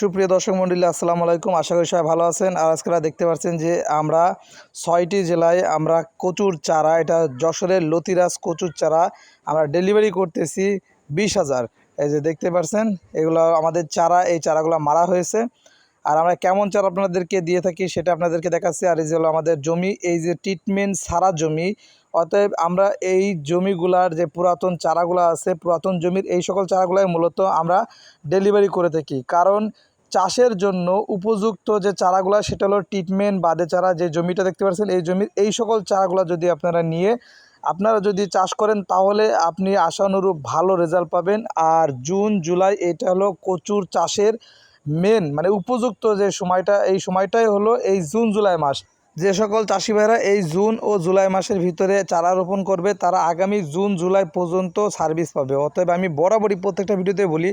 সুপ্রিয় দর্শক মন্ডলী, আসসালামু আলাইকুম। আশা করি সবাই ভালো আছেন। আর আজকে দেখতে পাচ্ছেন যে আমরা ছয়টি জেলায় আমরা কচুর চারা, এটা যশোরের লতিরাজ কচুর চারা আমরা ডেলিভারি করতেছি বিশ হাজার। এই যে দেখতে পাচ্ছেন, এগুলো আমাদের চারা, এই চারাগুলো মারা হয়েছে। আর আমরা কেমন চারা আপনাদেরকে দিয়ে থাকি সেটা আপনাদেরকে দেখাচ্ছি। আর এই যে হলো আমাদের জমি, এই যে ট্রিটমেন্ট সারা জমি অতএব আমরা এই জমিগুলার যে পুরাতন চারাগুলো আছে, পুরাতন জমির এই সকল চারাগুলাই মূলত আমরা ডেলিভারি করে থাকি। কারণ চাষের জন্য উপযুক্ত যে চারাগুলো, সেটা হলো ট্রিটমেন্ট বাদে চারা, যে জমিটা দেখতে পাচ্ছেন, এই জমির এই সকল চারাগুলো যদি আপনারা নিয়ে আপনারা যদি চাষ করেন, তাহলে আপনি আশানুরূপ ভালো রেজাল্ট পাবেন। আর জুন, জুলাই, এটা হলো কচুর চাষের মেন মানে উপযুক্ত যে সময়টা, এই সময়টাই হলো এই জুন, জুলাই মাস। যে সকল চাষি ভাইরা এই জুন ও জুলাই মাসের ভিতরে চারা রোপণ করবে, তারা আগামী জুন, জুলাই পর্যন্ত সার্ভিস পাবে। অতএব আমি বরাবরই প্রত্যেকটা ভিডিওতে বলি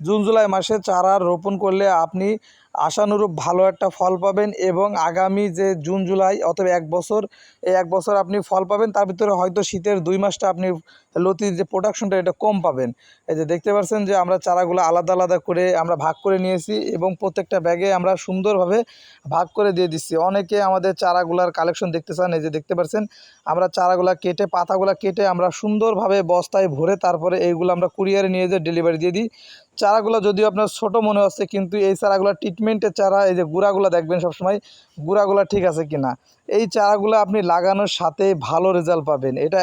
জুন, জুলাই মাসে চারা রোপণ করলে আপনি আশানুরূপ ভালো একটা ফল পাবেন এবং আগামী যে জুন, জুলাই অথবা এক বছর, এই এক বছর আপনি ফল পাবেন, তার ভিতরে হয়তো শীতের দুই মাসটা আপনি লতির যে প্রোডাকশনটা এটা কম পাবেন। এই যে দেখতে পাচ্ছেন যে আমরা চারাগুলো আলাদা আলাদা করে আমরা ভাগ করে নিয়েছি এবং প্রত্যেকটা ব্যাগে আমরা সুন্দরভাবে ভাগ করে দিয়ে দিচ্ছি। অনেকে আমাদের চারাগুলার কালেকশন দেখতে চান, এই যে দেখতে পাচ্ছেন, আমরা চারাগুলা কেটে, পাতাগুলা কেটে আমরা সুন্দরভাবে বস্তায় ভরে তারপরে এইগুলো আমরা কুরিয়ারে নিয়ে যেয়ে ডেলিভারি দিয়ে দিই। চারাগুলো যদিও আপনার ছোট মনে হচ্ছে, কিন্তু এই চারাগুলো ট্রিটমেন্টের চারা, এই যে গুঁড়াগুলো দেখবেন সবসময়, গুঁড়াগুলো ঠিক আছে কিনা? এই চারাগুলো আপনি লাগানোর সাথে ভালো রেজাল্ট পাবেন। এটা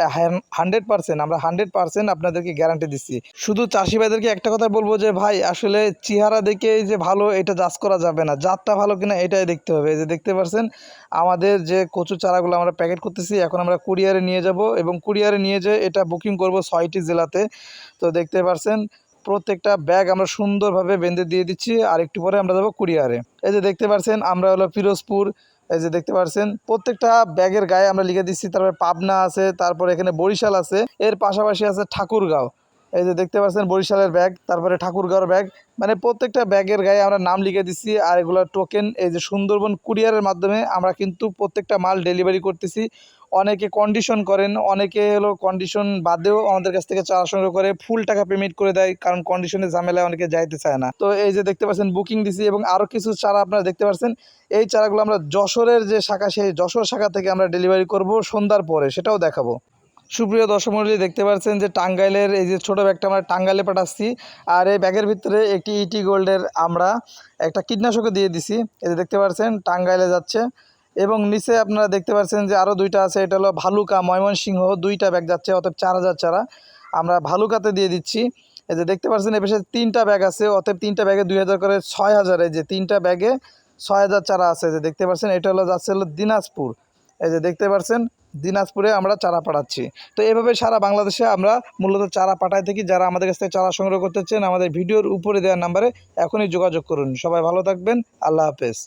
হান্ড্রেড পার্সেন্ট আমরা হান্ড্রেড পার্সেন্ট আপনাদেরকে গ্যারান্টি দিচ্ছি। শুধু চাষি ভাইদেরকে একটা কথা বলব যে, ভাই, আসলে চেহারা দেখে যে ভালো, এটা চাষ করা যাবে না। জাতটা ভালো কিনা, এটাই দেখতে হবে। যে দেখতে পারছেন, আমাদের যে কচু চারাগুলো আমরা প্যাকেট করতেছি, এখন আমরা কুরিয়ারে নিয়ে যাব এবং কুরিয়ারে নিয়ে যেয়ে এটা বুকিং করব ছয়টি জেলাতে। তো দেখতে পাচ্ছেন প্রত্যেকটা ব্যাগ আমরা সুন্দরভাবে বেঁধে দিয়ে দিচ্ছি, আর একটু পরে আমরা যাব কুরিয়ারে। এই যে দেখতে পাচ্ছেন আমরা হলো পিরোজপুর এই যে দেখতে পাচ্ছেন প্রত্যেকটা ব্যাগের গায়ে আমরা লিখে দিচ্ছি, তারপরে পাবনা আছে, তারপরে এখানে বরিশাল আছে, এর পাশাপাশি আছে ঠাকুরগাঁও। এই যে দেখতে পাচ্ছেন বরিশালের ব্যাগ, তারপরে ঠাকুরগাঁওর ব্যাগ মানে প্রত্যেকটা ব্যাগের গায়ে আমরা নাম লিখে দিচ্ছি, আর এগুলো টোকেন এই যে সুন্দরবন কুরিয়ারের মাধ্যমে আমরা কিন্তু প্রত্যেকটা মাল ডেলিভারি করতেছি। অনেকে কন্ডিশন করেন, অনেকে হলো কন্ডিশন বাদেও আমাদের কাছ থেকে চারা সংগ্রহ করে ফুল টাকা পেমেন্ট করে দেয়, কারণ কন্ডিশনের ঝামেলায় অনেকে যাইতে চায় না। তো এই যে দেখতে পাচ্ছেন বুকিং দিছি এবং আরও কিছু চারা আপনারা দেখতে পাচ্ছেন। এই চারাগুলো আমরা যশোরের যে শাখা, সেই যশোর শাখা থেকে আমরা ডেলিভারি করব সন্ধ্যার পরে, সেটাও দেখাবো। সুপ্রিয় দর্শক দেখতে পাচ্ছেন যে টাঙ্গাইলের এই যে ছোটো ব্যাগটা আমরা টাঙ্গাইলে পাঠাচ্ছি, আর এই ব্যাগের ভিতরে একটি ইটি গোল্ডের আমরা একটা কীটনাশকও দিয়ে দিছি। এই যে দেখতে পাচ্ছেন, টাঙ্গাইলে যাচ্ছে। এবং নিচে আপনারা দেখতে পাচ্ছেন যে আরও দুইটা আছে, এটা হলো ভালুকা ময়মনসিংহ, দুইটা ব্যাগ যাচ্ছে, অতএব চার হাজার চারা আমরা ভালুকাতে দিয়ে দিচ্ছি। এই যে দেখতে পাচ্ছেন, এ পাশে তিনটা ব্যাগ আছে, অতএব তিনটা ব্যাগে দুই হাজার করে ছয় হাজারে যে তিনটা ব্যাগে ছয় হাজার চারা আছে যে দেখতে পাচ্ছেন, এটা হলো যাচ্ছে হলো দিনাজপুর। এই যে দেখতে পাচ্ছেন, দিনাজপুরে আমরা চারা পাঠাচ্ছি। তো এভাবে সারা বাংলাদেশে আমরা মূলত চারা পাঠাই থাকি, যারা আমাদের কাছ থেকে চারা সংগ্রহ করতে চান, আমাদের ভিডিওর উপরে দেওয়ার নাম্বারে এখনই যোগাযোগ করুন। সবাই ভালো থাকবেন, আল্লাহ হাফেজ।